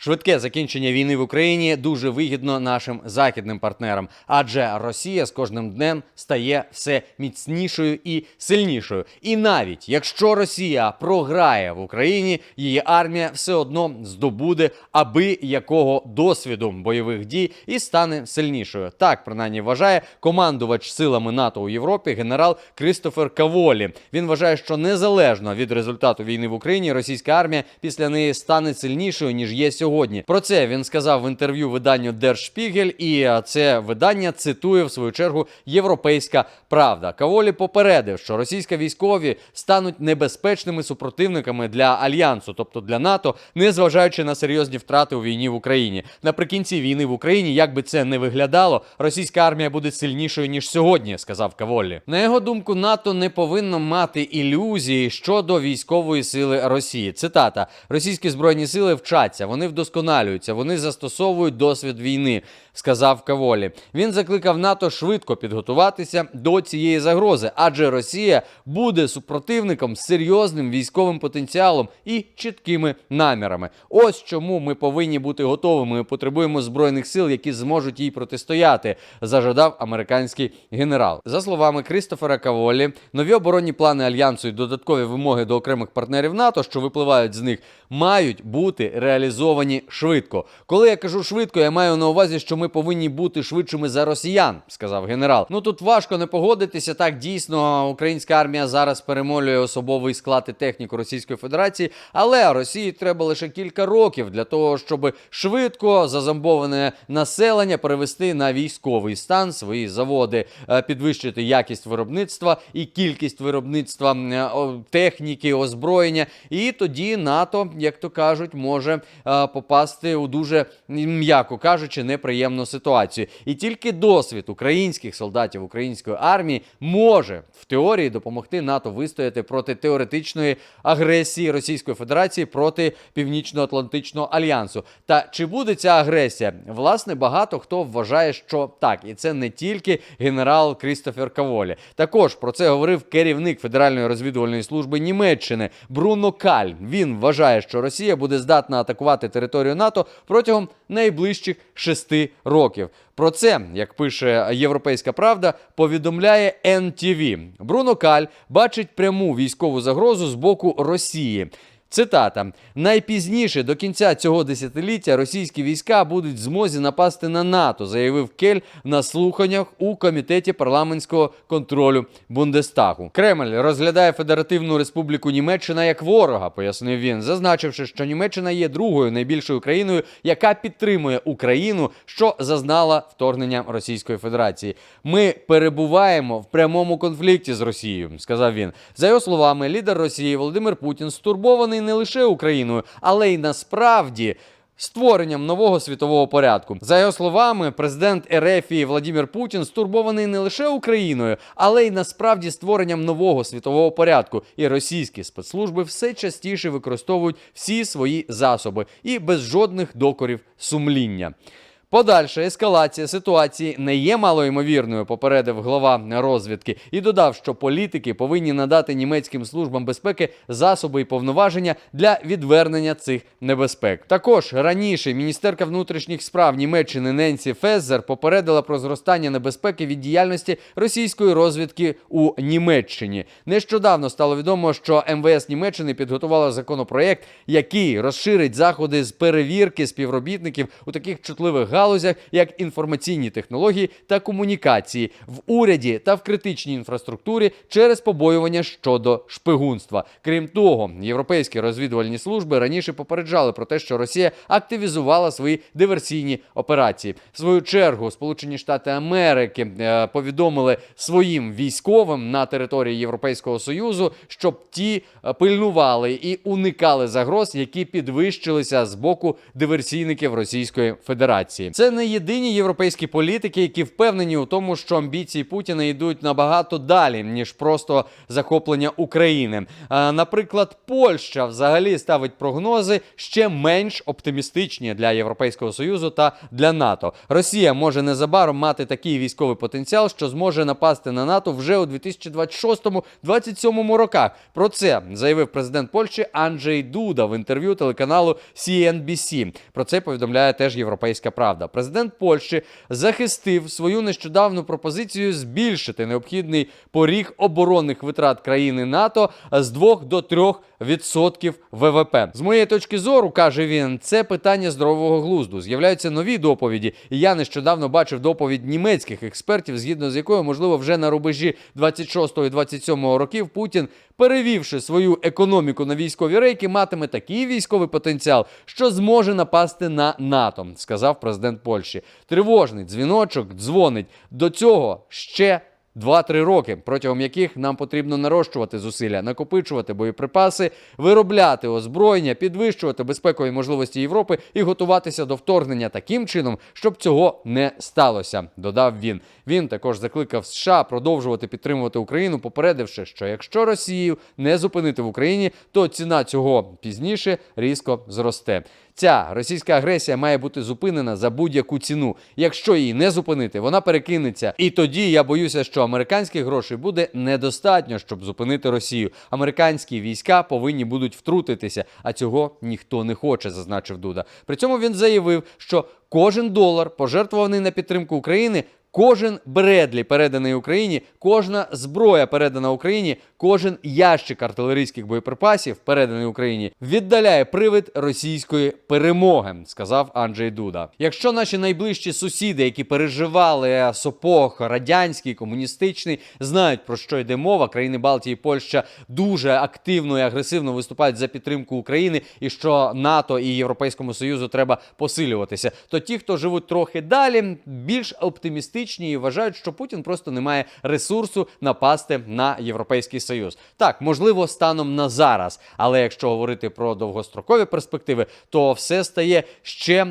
Швидке закінчення війни в Україні дуже вигідно нашим західним партнерам, адже Росія з кожним днем стає все міцнішою і сильнішою. І навіть якщо Росія програє в Україні, її армія все одно здобуде аби якого досвіду бойових дій і стане сильнішою. Так принаймні вважає командувач силами НАТО у Європі генерал Кристофер Каволі. Він вважає, що незалежно від результату війни в Україні, російська армія після неї стане сильнішою ніж є сьогодні. Про це він сказав в інтерв'ю виданню Spiegel, і е, це видання цитує в свою чергу Європейська Правда. Каволі попередив, що російські військові стануть небезпечними супротивниками для альянсу, тобто для НАТО, незважаючи на серйозні втрати у війні в Україні. Наприкінці війни в Україні, як би це не виглядало, російська армія буде сильнішою ніж сьогодні, сказав Каволі. На його думку, НАТО не повинно мати ілюзії щодо військової сили Росії. Цитата: Російські збройні сили вчаться, вони вдосконалюються, вони застосовують досвід війни, сказав Каволі. Він закликав НАТО швидко підготуватися до цієї загрози, адже Росія буде супротивником з серйозним військовим потенціалом і чіткими намірами. Ось чому ми повинні бути готовими. Ми потребуємо збройних сил, які зможуть їй протистояти, зажадав американський генерал. За словами Крістофера Каволі, нові оборонні плани альянсу і додаткові вимоги до окремих партнерів НАТО, що випливають з них, мають бути реалізовані швидко. Коли я кажу швидко, я маю на увазі, що ми повинні бути швидшими за росіян, сказав генерал. Ну тут важко не погодитися. Так дійсно українська армія зараз перемолює особовий склад і техніку Російської Федерації, але Росії треба лише кілька років для того, щоб швидко зазомбоване населення перевести на військовий стан свої заводи, е, підвищити якість виробництва і кількість виробництва е, техніки, озброєння. І тоді НАТО, як то кажуть, може е, попасти у дуже м'яко кажучи, неприємну ситуацію. І тільки досвід українських солдатів української армії може в теорії допомогти НАТО вистояти проти теоретичної агресії Російської Федерації проти Північно-Атлантичного альянсу. Та чи буде ця агресія? Власне, багато хто вважає, що так, і це не тільки генерал Крістофер Каволі. Також про це говорив керівник Федеральної розвідувальної служби Німеччини Бруно Каль. Він вважає, що Росія буде здатна атакувати територію НАТО протягом найближчих шести років. Про це, як пише Європейська Правда, повідомляє NTV. Бруно Каль бачить пряму військову загрозу з боку Росії. Цитата: найпізніше до кінця цього десятиліття російські війська будуть в змозі напасти на НАТО, заявив Кель на слуханнях у комітеті парламентського контролю Бундестагу. Кремль розглядає Федеративну Республіку Німеччина як ворога, пояснив він, зазначивши, що Німеччина є другою найбільшою країною, яка підтримує Україну, що зазнала вторгнення Російської Федерації. Ми перебуваємо в прямому конфлікті з Росією, сказав він. За його словами, лідер Росії Володимир Путін стурбований не лише Україною, але й насправді. Створенням нового світового порядку, за його словами, президент Ерефії Владимир Путін стурбований не лише Україною, але й насправді створенням нового світового порядку. І російські спецслужби все частіше використовують всі свої засоби і без жодних докорів сумління. Подальша ескалація ситуації не є малоймовірною, попередив глава розвідки, і додав, що політики повинні надати німецьким службам безпеки засоби і повноваження для відвернення цих небезпек. Також раніше міністерка внутрішніх справ Німеччини Ненсі Феззер попередила про зростання небезпеки від діяльності російської розвідки у Німеччині. Нещодавно стало відомо, що МВС Німеччини підготувало законопроєкт, який розширить заходи з перевірки співробітників у таких чутливих галузях, як інформаційні технології та комунікації в уряді та в критичній інфраструктурі через побоювання щодо шпигунства. Крім того, європейські розвідувальні служби раніше попереджали про те, що Росія активізувала свої диверсійні операції. В свою чергу Сполучені Штати Америки е, повідомили своїм військовим на території Європейського союзу, щоб ті е, пильнували і уникали загроз, які підвищилися з боку диверсійників Російської Федерації. Це не єдині європейські політики, які впевнені у тому, що амбіції Путіна йдуть набагато далі ніж просто захоплення України. А, наприклад, Польща взагалі ставить прогнози ще менш оптимістичні для Європейського союзу та для НАТО. Росія може незабаром мати такий військовий потенціал, що зможе напасти на НАТО вже у 2026-2027 роках. Про це заявив президент Польщі Анджей Дуда в інтерв'ю телеканалу CNBC. Про це повідомляє теж Європейська Правда. Президент Польщі захистив свою нещодавну пропозицію збільшити необхідний поріг оборонних витрат країни НАТО з 2 до 3 відсотків ВВП. З моєї точки зору, каже він, це питання здорового глузду. З'являються нові доповіді. І я нещодавно бачив доповідь німецьких експертів, згідно з якою, можливо, вже на рубежі 26 і 27 років Путін, перевівши свою економіку на військові рейки, матиме такий військовий потенціал, що зможе напасти на НАТО, сказав президент Польщі. Тривожний дзвіночок дзвонить до цього ще. 2-3 роки, протягом яких нам потрібно нарощувати зусилля, накопичувати боєприпаси, виробляти озброєння, підвищувати безпекові можливості Європи і готуватися до вторгнення таким чином, щоб цього не сталося. Додав він. Він також закликав США продовжувати підтримувати Україну, попередивши, що якщо Росію не зупинити в Україні, то ціна цього пізніше різко зросте. Ця російська агресія має бути зупинена за будь-яку ціну. Якщо її не зупинити, вона перекинеться. І тоді я боюся, що американських грошей буде недостатньо, щоб зупинити Росію. Американські війська повинні будуть втрутитися, а цього ніхто не хоче, зазначив Дуда. При цьому він заявив, що кожен долар, пожертвований на підтримку України. Кожен Бредлі переданий Україні, кожна зброя передана Україні, кожен ящик артилерійських боєприпасів, переданий Україні, віддаляє привид російської перемоги, сказав Анджей Дуда. Якщо наші найближчі сусіди, які переживали сопох радянський, комуністичний, знають про що йде мова, країни Балтії, і Польща дуже активно і агресивно виступають за підтримку України, і що НАТО і Європейському Союзу треба посилюватися, то ті, хто живуть трохи далі, більш оптимістичні і вважають, що Путін просто не має ресурсу напасти на європейський союз. Так, можливо, станом на зараз, але якщо говорити про довгострокові перспективи, то все стає ще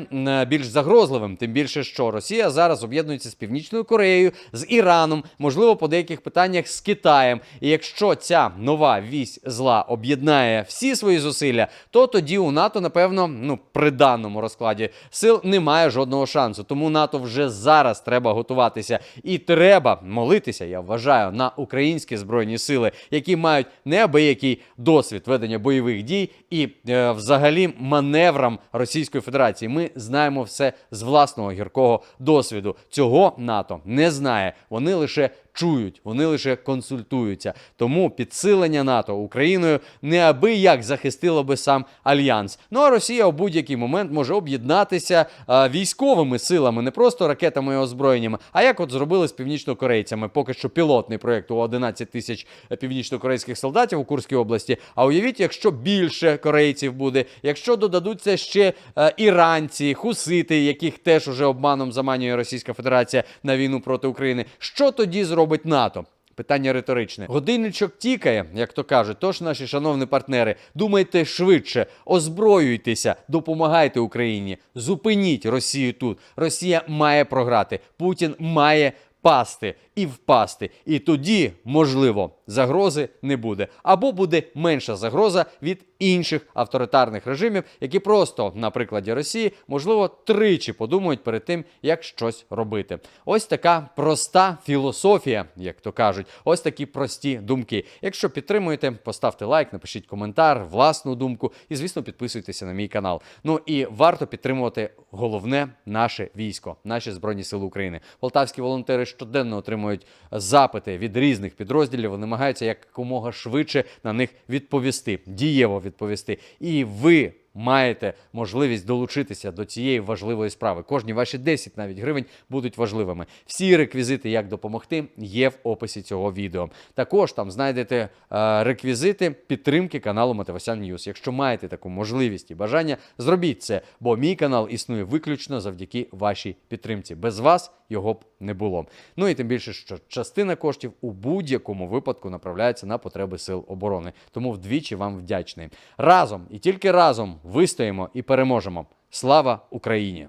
більш загрозливим. Тим більше, що Росія зараз об'єднується з Північною Кореєю, з Іраном, можливо, по деяких питаннях з Китаєм. І якщо ця нова вісь зла об'єднає всі свої зусилля, то тоді у НАТО, напевно, ну при даному розкладі сил немає жодного шансу. Тому НАТО вже зараз треба готуватися і треба молитися. Я вважаю на українські збройні сили, які мають неабиякий досвід ведення бойових дій і е, взагалі маневрам Російської Федерації. Ми знаємо все з власного гіркого досвіду. Цього НАТО не знає. Вони лише чують, вони лише консультуються. Тому підсилення НАТО Україною неабияк захистило би сам альянс. Ну а Росія у будь-який момент може об'єднатися е, військовими силами, не просто ракетами і озброєннями, а як от зробили з північнокорейцями. Поки що пілотний проєкт у 11 тисяч північнокорейських солдатів у Курській області. А уявіть, якщо більше корейців буде, якщо додадуться ще е, іранці, хусити, яких теж уже обманом заманює Російська Федерація на війну проти України, що тоді зробить НАТО? Питання риторичне. Годинничок тікає, як то кажуть. Тож, наші шановні партнери, думайте швидше, озброюйтеся, допомагайте Україні, зупиніть Росію тут. Росія має програти. Путін має пасти і впасти. І тоді, можливо, загрози не буде. Або буде менша загроза від інших авторитарних режимів, які просто на прикладі Росії, можливо, тричі подумають перед тим, як щось робити. Ось така проста філософія, як то кажуть, ось такі прості думки. Якщо підтримуєте, поставте лайк, напишіть коментар, власну думку і, звісно, підписуйтеся на мій канал. Ну і варто підтримувати головне наше військо, наші збройні сили України. Полтавські волонтери щоденно отримують запити від різних підрозділів. Вони намагаються якомога швидше на них відповісти, дієво відповісти. І ви. Маєте можливість долучитися до цієї важливої справи. Кожні ваші 10 навіть гривень будуть важливими. Всі реквізити, як допомогти, є в описі цього відео. Також там знайдете е, реквізити підтримки каналу Мотивасян Ньюс. Якщо маєте таку можливість і бажання, зробіть це, бо мій канал існує виключно завдяки вашій підтримці. Без вас його б не було. Ну і тим більше, що частина коштів у будь-якому випадку направляється на потреби сил оборони. Тому вдвічі вам вдячний. Разом і тільки разом вистоїмо і переможемо. Слава Україні!